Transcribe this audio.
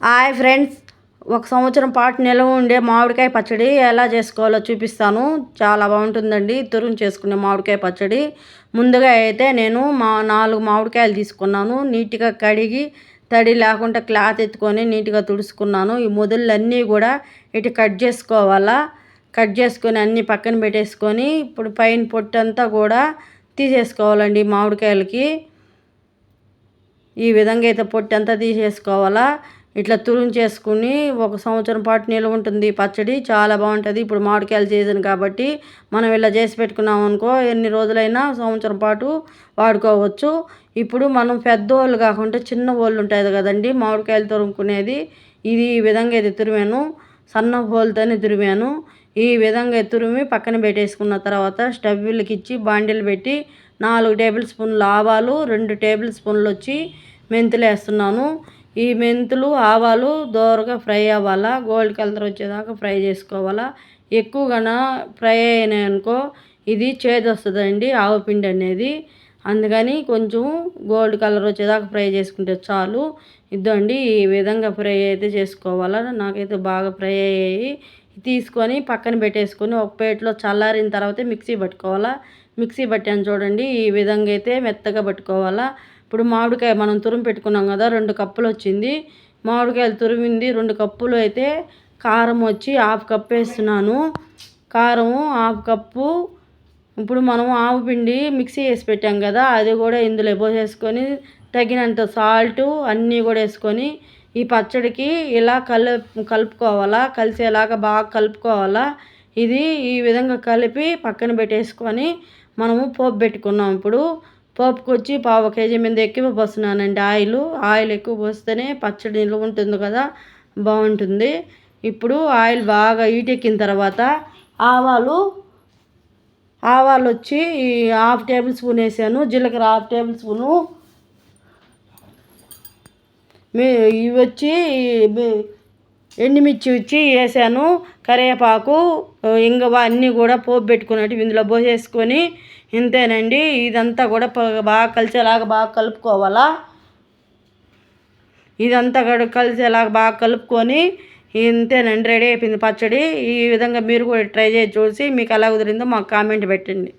Hi friends. ఒక సంవత్సరం పాటు నిల్వ ఉండే మామిడికాయ పచ్చడి ఎలా చేసుకోవాలో చూపిస్తాను. చాలా బాగుంటుందండి. తురుము చేసుకునే మామిడికాయ పచ్చడి. ముందుగా అయితే నేను మా నాలుగు మామిడికాయలు తీసుకున్నాను. నీట్గా కడిగి తడి లేకుండా క్లాత్ ఎత్తుకొని నీట్గా తుడుచుకున్నాను. ఈ మొదళ్ళన్నీ కూడా ఇటు కట్ చేసుకోవాలా. కట్ చేసుకొని అన్నీ పక్కన పెట్టేసుకొని ఇప్పుడు పైన పొట్టంతా కూడా తీసేసుకోవాలండి మామిడికాయలకి. ఈ విధంగా అయితే పొట్టంతా తీసేసుకోవాలా. ఇట్లా తురుము చేసుకుని ఒక సంవత్సరం పాటు నిల్వ ఉంటుంది. పచ్చడి చాలా బాగుంటుంది. ఇప్పుడు మామిడికాయల సీజన్ కాబట్టి మనం ఇలా చేసి పెట్టుకున్నాం అనుకో ఎన్ని రోజులైనా సంవత్సరం పాటు వాడుకోవచ్చు. ఇప్పుడు మనం పెద్దవాళ్ళు కాకుండా చిన్న వాళ్ళు ఉంటుంది కదండి మామిడికాయలు తురుముకునేది. ఇది ఈ విధంగా అయితే తురిమాను. సన్న హోల్తోనే తురిమాను. ఈ విధంగా తురిమి పక్కన పెట్టేసుకున్న తర్వాత స్టవ్లకి ఇచ్చి బాండిలు పెట్టి నాలుగు టేబుల్ స్పూన్లు ఆవాలు రెండు టేబుల్ స్పూన్లు వచ్చి మెంతులు వేస్తున్నాను. ఈ మెంతులు ఆవాలు దోరగా ఫ్రై అవ్వాలా? గోల్డ్ కలర్ వచ్చేదాకా ఫ్రై చేసుకోవాలా? ఎక్కువగా ఫ్రై అయినాయి అనుకో ఇది చేదు వస్తుందండి ఆవు పిండి అనేది. అందుకని కొంచెం గోల్డ్ కలర్ వచ్చేదాకా ఫ్రై చేసుకుంటే చాలు. ఇద్దండి ఈ విధంగా ఫ్రై అయితే చేసుకోవాలా? నాకైతే బాగా ఫ్రై అయ్యాయి. తీసుకొని పక్కన పెట్టేసుకొని ఒక ప్లేట్లో చల్లారిన తర్వాత మిక్సీ పట్టుకోవాలా? మిక్సీ పట్టాను చూడండి ఈ విధంగా అయితే మెత్తగా పట్టుకోవాలా? ఇప్పుడు మామిడికాయ మనం తురుము పెట్టుకున్నాం కదా రెండు కప్పులు వచ్చింది. మామిడికాయలు తురిమింది రెండు కప్పులు అయితే కారం వచ్చి హాఫ్ కప్ వేస్తున్నాను. కారము హాఫ్ కప్పు. ఇప్పుడు మనం ఆవు పిండి మిక్సీ వేసి పెట్టాం కదా అది కూడా ఇందులో పోసేసుకొని తగినంత సాల్ట్ అన్నీ కూడా వేసుకొని ఈ పచ్చడికి ఇలా కలు కలుపుకోవాలా కలిసేలాగా బాగా కలుపుకోవాలా ఇది ఈ విధంగా కలిపి పక్కన పెట్టేసుకొని మనము పోపు పెట్టుకున్నాం. ఇప్పుడు పోపుకు వచ్చి పావు కేజీ మీద ఎక్కువ పోస్తున్నానండి. ఆయిల్ ఆయిల్ ఎక్కువ పోస్తేనే పచ్చడి నిల్వ ఉంటుంది కదా బాగుంటుంది. ఇప్పుడు ఆయిల్ బాగా ఈటెక్కిన తర్వాత ఆవాలు ఆవాలు వచ్చి హాఫ్ టేబుల్ స్పూన్ వేసాను. జీలకర్ర హాఫ్ టేబుల్ స్పూను. మీ ఇవి వచ్చి ఎండుమిర్చి వచ్చి వేసాను కరివేపాకు ఇంగవ అన్నీ కూడా పోపు పెట్టుకున్నట్టు ఇందులో పోసేసుకొని ఇంతేనండి. ఇదంతా కూడా బాగా కలిసేలాగా బాగా కలుపుకోవాలా? ఇదంతా కూడా కలిసేలాగా బాగా కలుపుకొని ఇంతేనండి రెడీ అయిపోయింది పచ్చడి. ఈ విధంగా మీరు కూడా ట్రై చేసి చూసి మీకు ఎలా కుదిరిందో మాకు కామెంట్ పెట్టండి.